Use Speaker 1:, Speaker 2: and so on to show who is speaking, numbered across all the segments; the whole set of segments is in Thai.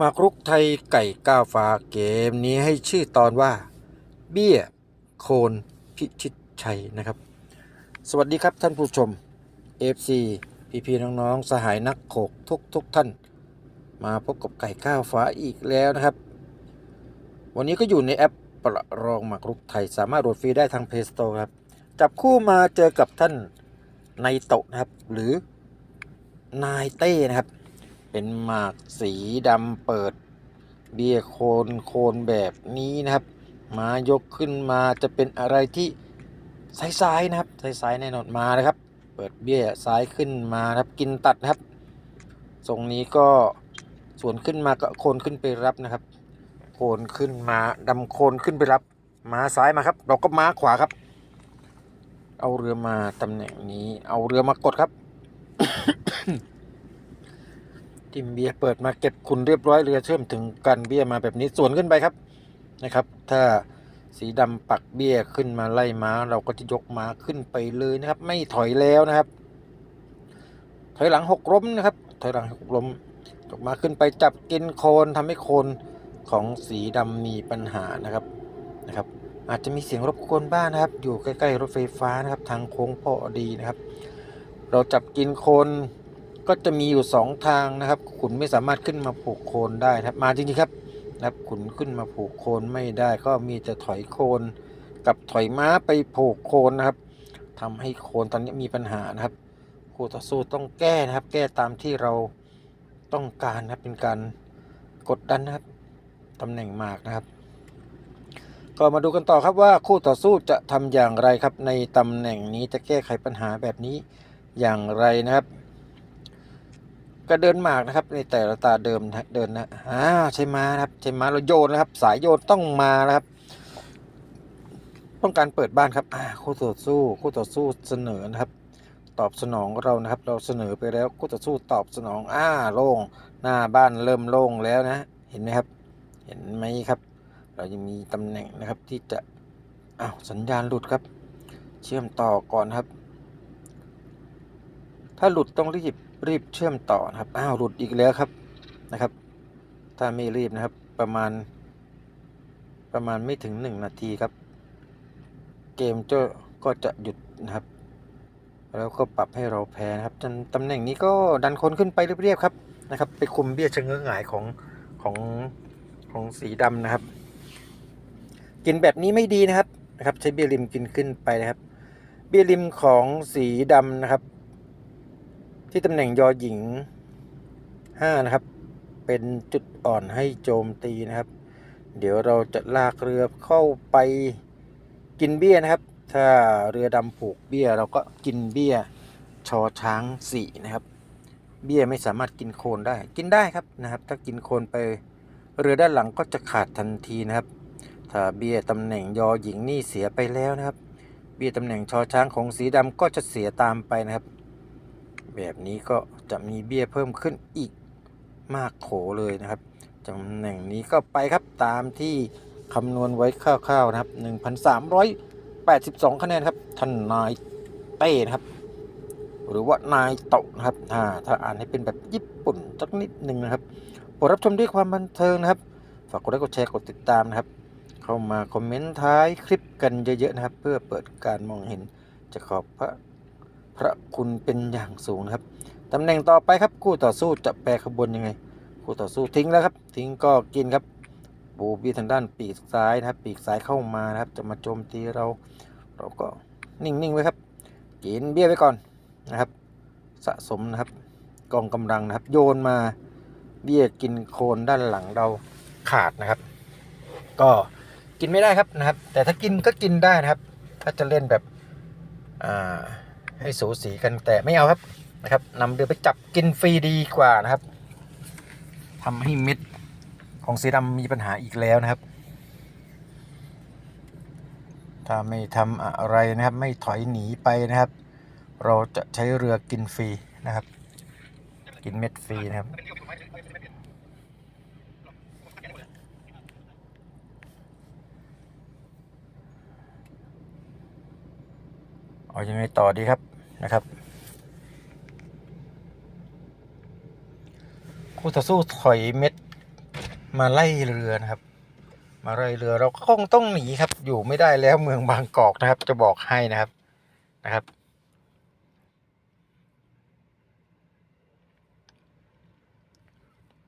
Speaker 1: มากรุกไทยไก่ก้าวฟ้าเกมนี้ให้ชื่อตอนว่า เบี้ยโคนพิชิตชัยนะครับ สวัสดีครับท่านผู้ชม FC พี่พี่น้องๆ สหายนักโขกทุกทุกท่าน มาพบกับไก่ก้าวฟ้าอีกแล้วนะครับ วันนี้ก็อยู่ในแอปประรองหมากรุกไทยสามารถโหลดฟรีได้ทาง Play Store ครับ จับคู่มาเจอกับท่านนายโตะนะครับ หรือนายเต้นะครับ เป็นหมากสีดำเปิด เบี้ยโคนโคนแบบนี้นะครับ มายกขึ้นมาจะเป็นอะไรที่ซ้ายๆนะครับซ้ายๆแน่นอนมานะครับ เปิดเบี้ยซ้ายขึ้นมานะครับกินตัดนะครับทรงนี้ก็ส่วนขึ้นมาก็โคนขึ้นไปรับนะครับ โคนขึ้นมาดำโคนขึ้นไปรับมาซ้ายมาครับ เราก็มาขวาครับ เอาเรือมาตำแหน่งนี้ เอาเรือมากดครับ ทิมเบียเปิดมาเก็บคุณเรียบร้อยเรือเชื่อมถึงกันเบี้ยมาแบบนี้สวนขึ้นไปครับนะครับ ถ้าสีดำปักเบี้ยขึ้นมาไล่ม้า เราก็จะยกม้าขึ้นไปเลยนะครับ ไม่ถอยแล้วนะครับ ถอยหลังหกล้มนะครับ ถอยหลังหกล้มยกม้าขึ้นไปจับกินโคนทำให้โคนของสีดำมีปัญหานะครับนะครับ อาจจะมีเสียงรบกวนบ้างนะครับ อยู่ใกล้ๆรถไฟฟ้านะครับ ทางโค้งพอดีนะครับ เราจับกินโคน ก็จะมีอยู่สองทางนะครับ ขุนไม่สามารถขึ้นมาผูกโคนได้ครับมาจริงๆครับนะครับขุนขึ้นมาผูกโคนไม่ได้ ก็มีแต่ถอยโคนกับถอยม้าไปผูกโคนนะครับทำให้โคนตอนนี้มีปัญหานะครับคู่ต่อสู้ต้องแก้นะครับ แก้ตามที่เราต้องการนะครับเป็นการกดดันนะครับตำแหน่งมากนะครับ ก็มาดูกันต่อครับว่าคู่ต่อสู้จะทำอย่างไรครับ ในตำแหน่งนี้จะแก้ไขปัญหาแบบนี้อย่างไรนะครับ ก็เดินหมากนะครับในแต่ละตาเดิมเดินนะอ่าใช่ม้านะครับใช่ม้าเราโยนนะครับ สายโยนต้องมานะครับต้องการเปิดบ้านครับอ่าคู่ต่อสู้คู่ต่อสู้เสนอนะครับ ตอบสนองเรานะครับ เราเสนอไปแล้วคู่ต่อสู้ตอบสนองอ่าโล่งหน้าบ้านเริ่มโล่งแล้วนะ เห็นไหมครับ เห็นไหมครับ เรายังมีตำแหน่งนะครับที่จะอ้าวสัญญาณหลุดครับ เชื่อมต่อก่อนครับ ถ้าหลุดต้องรีบ รีบเชื่อมต่อนะครับ อ้าวหลุดอีกแล้วครับนะครับ ถ้าไม่รีบนะครับประมาณ ประมาณไม่ถึงหนึ่งนาทีครับ เกมจะก็จะหยุดนะครับ แล้วก็ปรับให้เราแพ้นะครับจนตำแหน่งนี้ก็ดันคนขึ้นไปเรียบๆครับนะครับ ไปคุมเบี้ยชะเง้อหงายของของของสีดำนะครับ กินแบบนี้ไม่ดีนะครับนะครับ ใช้เบียร์ริมกินขึ้นไปนะครับ เบียร์ริมของสีดำนะครับ ที่ตำแหน่งยอหญิง 5 นะครับ เป็นจุดอ่อนให้โจมตีนะครับ เดี๋ยวเราจะลากเรือเข้าไปกินเบี้ยนะครับ ถ้าเรือดำผูกเบี้ยเราก็กินเบี้ยชอช้างสี่นะครับ เบี้ยไม่สามารถกินโคลนได้ กินได้ครับนะครับ ถ้ากินโคลนไปเรือด้านหลังก็จะขาดทันทีนะครับ ถ้าเบี้ยตำแหน่งยอหญิงนี่เสียไปแล้วนะครับ เบี้ยตำแหน่งชอช้างของสีดำก็จะเสียตามไปนะครับ แบบนี้ก็จะมีเบี้ยเพิ่มขึ้นอีกมากโขเลยนะครับตำแหน่งนี้ก็ไปครับตามที่คำนวณไว้คร่าวๆนะครับ 1,382 คะแนนครับท่านนายเต้นะครับ หรือว่านายโตนะครับถ้าอ่านให้เป็นแบบญี่ปุ่นสักนิดหนึ่งนะครับโปรดรับชมด้วยความบันเทิงนะครับ ฝากกดไลค์กดแชร์กดติดตามนะครับ เข้ามาคอมเมนต์ท้ายคลิปกันเยอะๆนะครับ เพื่อเปิดการมองเห็นจะขอบพระ พระคุณเป็นอย่างสูงนะครับตำแหน่งต่อไปครับคู่ต่อสู้จะแปรขบวนยังไง คู่ต่อสู้ทิ้งแล้วครับ ทิ้งก็กินครับบูบี้ทางด้านปีกซ้ายนะครับ ปีกซ้ายเข้ามานะครับ จะมาโจมตีเรา เราก็นิ่งๆไว้ครับกินเบี้ยไว้ก่อนนะครับ สะสมนะครับกองกำลังนะครับ โยนมาเบี้ยกินโคนด้านหลังเราขาดนะครับ ก็กินไม่ได้ครับนะครับ แต่ถ้ากินก็กินได้นะครับ ถ้าจะเล่นแบบอ่า ให้สูสีกันแต่ไม่เอาครับนะครับนำเรือไปจับกินฟรีดีกว่านะครับทำให้เม็ดของสีดำมีปัญหาอีกแล้วนะครับ ถ้าไม่ทำอะไรนะครับ ไม่ถอยหนีไปนะครับ เราจะใช้เรือกินฟรีนะครับ กินเม็ดฟรีนะครับ เอายังไงต่อดีครับนะครับ คู่ต่อสู้ถอยเม็ด มาไล่เรือนะครับ มาไล่เรือเราก็คงต้องหนีครับ อยู่ไม่ได้แล้วเมืองบางกอกนะครับ จะบอกให้นะครับนะครับ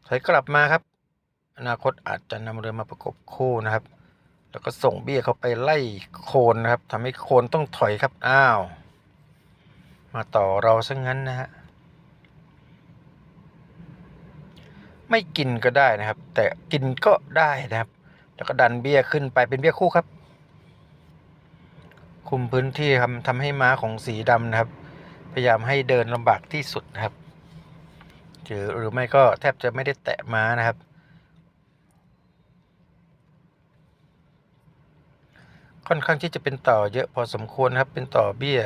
Speaker 1: ถอยกลับมาครับ อนาคตอาจจะนำเรือมาประกบคู่นะครับ แล้วก็ส่งเบี้ยเขาไปไล่โคนนะครับทำให้โคนต้องถอยครับอ้าว มาต่อเราซะงั้นนะฮะไม่กินก็ได้นะครับ แต่กินก็ได้นะครับ แล้วก็ดันเบี้ยขึ้นไปเป็นเบี้ยคู่ครับ คุมพื้นที่ทำทำให้ม้าของสีดำนะครับ พยายามให้เดินลำบากที่สุดนะครับหรือหรือไม่ก็แทบจะไม่ได้แตะม้านะครับ ค่อนข้างที่จะเป็นต่อเยอะพอสมควรครับเป็นต่อเบี้ย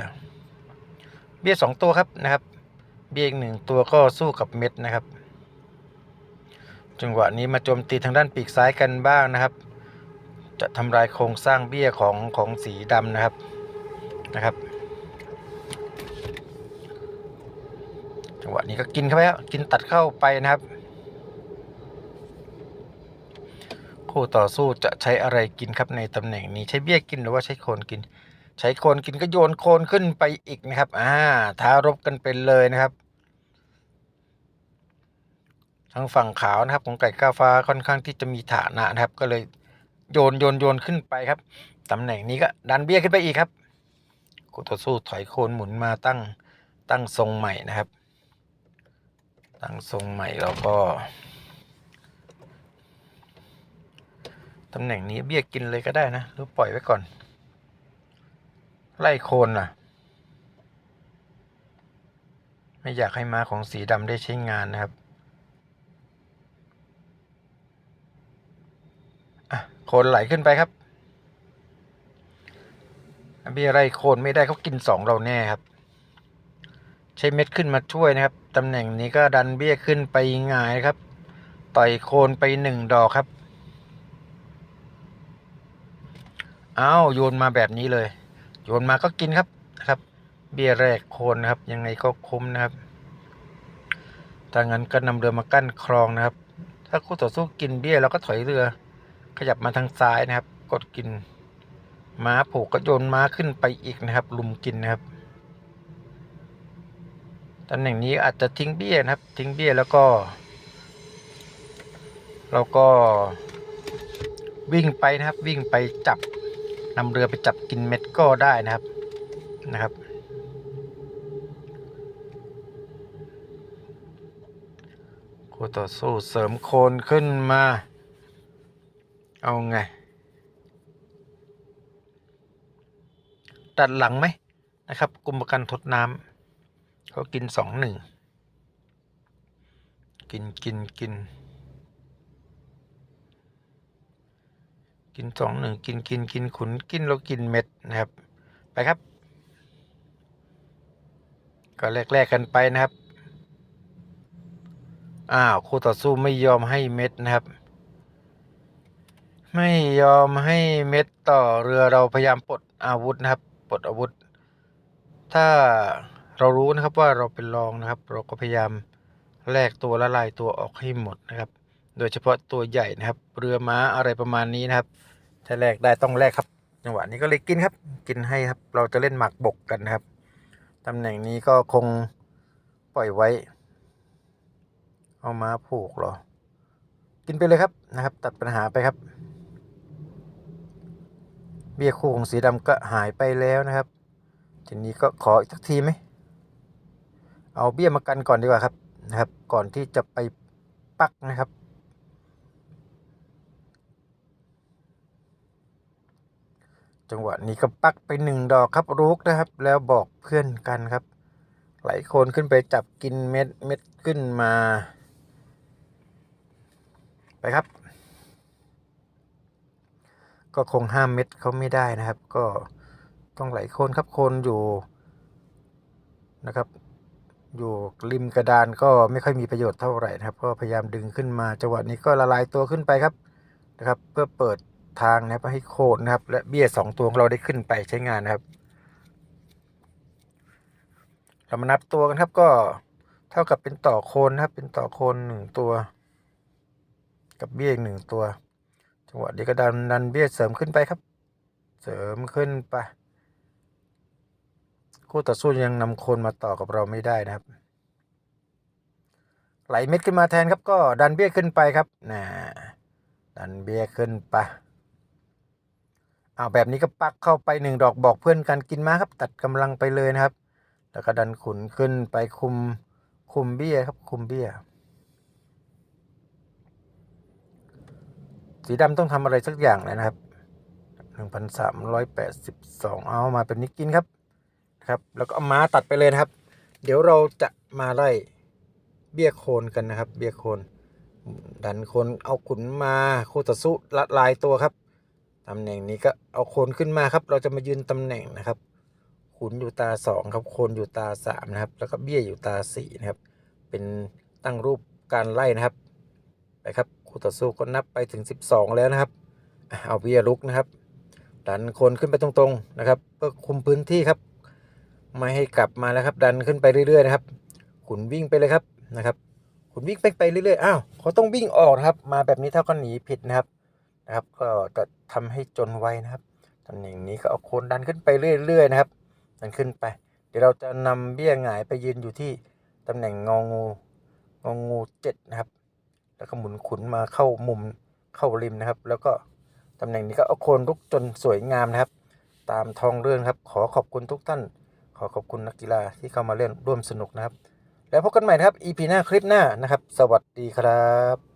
Speaker 1: เบี้ยสองตัวครับนะครับ เบี้ยอีกหนึ่งตัวก็สู้กับเม็ดนะครับ จังหวะนี้มาโจมตีทางด้านปีกซ้ายกันบ้างนะครับ จะทำลายโครงสร้างเบี้ยของของสีดำนะครับนะครับ จังหวะนี้ก็กินเข้าไปกินตัดเข้าไปนะครับ คู่ต่อสู้จะใช้อะไรกินครับในตำแหน่งนี้ใช้เบี้ยกินหรือว่าใช้โคนกิน ใช้โคนกินก็โยนโคนขึ้นไปอีกนะครับ อ่าท้ารบกันเป็นเลยนะครับทางฝั่งขาวนะครับ ของไก่ก้าฟ้าค่อนข้างที่จะมีฐานะนะครับ ก็เลยโยนโยนโยนขึ้นไปครับตำแหน่งนี้ก็ดันเบี้ยขึ้นไปอีกครับคู่ต่อสู้ถอยโคนหมุนมาตั้งตั้งทรงใหม่นะครับ ตั้งทรงใหม่แล้วก็ ตำแหน่งนี้เบี้ยกินเลยก็ได้นะ หรือปล่อยไว้ก่อน ไล่โคนล่ะ ไม่อยากให้ม้าของสีดำได้ใช้งานนะครับอะโคนไหลขึ้นไปครับเบี้ยไล่โคนไม่ได้เขากินสองเราแน่ครับ ใช้เม็ดขึ้นมาช่วยนะครับตำแหน่งนี้ก็ดันเบี้ยขึ้นไปหงายครับ ต่อยโคนไปหนึ่งดอกครับ เอาโยนมาแบบนี้เลย โยนมาก็กินครับนะครับ เบี้ยแรกโคนนะครับ ยังไงก็คุ้มนะครับถ้างั้นก็นำเรือมากั้นคลองนะครับ ถ้าคู่ต่อสู้กินเบี้ยเราก็ถอยเรือ ขยับมาทางซ้ายนะครับ กดกินม้าผูกก็โยนม้าขึ้นไปอีกนะครับ ลุมกินนะครับตำแหน่งนี้อาจจะทิ้งเบี้ยนะครับ ทิ้งเบี้ยแล้วก็ เราก็วิ่งไปนะครับ วิ่งไปจับ นำเรือไปจับกินเม็ดก็ได้นะครับนะครับ คู่ต่อสู้เสริมโคนขึ้นมา เอาไง ตัดหลังไหมนะครับกลุ่มประกันทดน้ำเขากินสองหนึ่ง กินกินกิน กินสองหนึ่งกินกินกินขุนกินแล้วกินเม็ดนะครับ ไปครับ ก็แลกๆกันไปนะครับ อ้าวคู่ต่อสู้ไม่ยอมให้เม็ดนะครับ ไม่ยอมให้เม็ดต่อเรือเราพยายามปลดอาวุธนะครับปลดอาวุธ ถ้าเรารู้นะครับว่าเราเป็นรองนะครับ เราก็พยายามแลกตัวละลายตัวออกให้หมดนะครับ โดยเฉพาะตัวใหญ่นะครับ เรือม้าอะไรประมาณนี้นะครับ ถ้าแลกได้ต้องแลกครับ จังหวะนี้ก็เลยกินครับ กินให้ครับ เราจะเล่นหมากบกกันนะครับตำแหน่งนี้ก็คงปล่อยไว้ เอาม้าผูกหรอ กินไปเลยครับนะครับ ตัดปัญหาไปครับ เบี้ยคู่ของสีดำก็หายไปแล้วนะครับ ทีนี้ก็ขออีกสักทีไหมเอาเบี้ยมากันก่อนดีกว่าครับนะครับ ก่อนที่จะไปปักนะครับ จังหวะนี้ก็ปักไปหนึ่งดอกครับรุกนะครับ แล้วบอกเพื่อนกันครับ ไหลโคนขึ้นไปจับกินเม็ดเม็ดขึ้นมา ไปครับ ก็คงห้ามเม็ดเขาไม่ได้นะครับ ก็ต้องไหลโคนครับโคนอยู่นะครับ อยู่ริมกระดานก็ไม่ค่อยมีประโยชน์เท่าไหร่นะครับ ก็พยายามดึงขึ้นมาจังหวะนี้ก็ละลายตัวขึ้นไปครับนะครับ เพื่อเปิด ทางนะครับให้โคนนะครับ และเบี้ยสองตัวของเราได้ขึ้นไปใช้งานนะครับ เรามานับตัวกันครับก็เท่ากับเป็นต่อโคนนะครับ เป็นต่อโคนหนึ่งตัว กับเบี้ยอีกหนึ่งตัว จังหวะนี้ก็ดันดันเบี้ยเสริมขึ้นไปครับ เสริมขึ้นไปคู่ต่อสู้ยังนำโคนมาต่อกับเราไม่ได้นะครับ ไหลเม็ดขึ้นมาแทนครับก็ดันเบี้ยขึ้นไปครับนะดันเบี้ยขึ้นไป เอาแบบนี้ก็ปักเข้าไปหนึ่งดอกบอกเพื่อนกันกินมาครับ ตัดกำลังไปเลยนะครับ แล้วก็ดันขุนขึ้นไปคุมคุมเบี้ยครับ คุมเบี้ย สีดำต้องทำอะไรสักอย่างเลยนะครับหนึ่งพันสามร้อยแปดสิบสองเอามาเป็นนี้กินครับครับ แล้วก็เอาม้าตัดไปเลยนะครับ เดี๋ยวเราจะมาไล่เบี้ยโคนกันนะครับ เบี้ยโคน ดันโคนเอาขุนมาโคตรสุละลายตัวครับ ตำแหน่งนี้ก็เอาโคนขึ้นมาครับ เราจะมายืนตำแหน่งนะครับ ขุนอยู่ตาสองครับ โคนอยู่ตาสามนะครับ แล้วก็เบี้ยอยู่ตาสี่นะครับ เป็นตั้งรูปการไล่นะครับ ไปครับคู่ต่อสู้ก็นับไปถึง 12 แล้วนะครับ เอาเบียลุกนะครับดันโคนขึ้นไปตรงๆนะครับเพื่อคุมพื้นที่ครับ ไม่ให้กลับมาแล้วครับ ดันขึ้นไปเรื่อยๆนะครับ ขุนวิ่งไปเลยครับนะครับ ขุนวิ่งไปไปเรื่อยๆอ้าวเขาต้องวิ่งออกนะครับ มาแบบนี้เท่ากันหนีผิดนะครับ นะครับ ก็จะทำให้จนไวนะครับตำแหน่งนี้ก็เอาโคนดันขึ้นไปเรื่อยๆนะครับ ดันขึ้นไป เดี๋ยวเราจะนำเบี้ยหงายไปยืนอยู่ที่ตำแหน่งงองูงองูเจ็ดนะครับ แล้วก็หมุนขุนมาเข้ามุมเข้าริมนะครับ แล้วก็ตำแหน่งนี้ก็เอาโคนลุกจนสวยงามนะครับ ตามทองเรื่องครับ ขอขอบคุณทุกท่าน ขอขอบคุณนักกีฬาที่เข้ามาเล่นร่วมสนุกนะครับ แล้วพบกันใหม่นะครับ EP หน้าคลิปหน้านะครับ สวัสดีครับ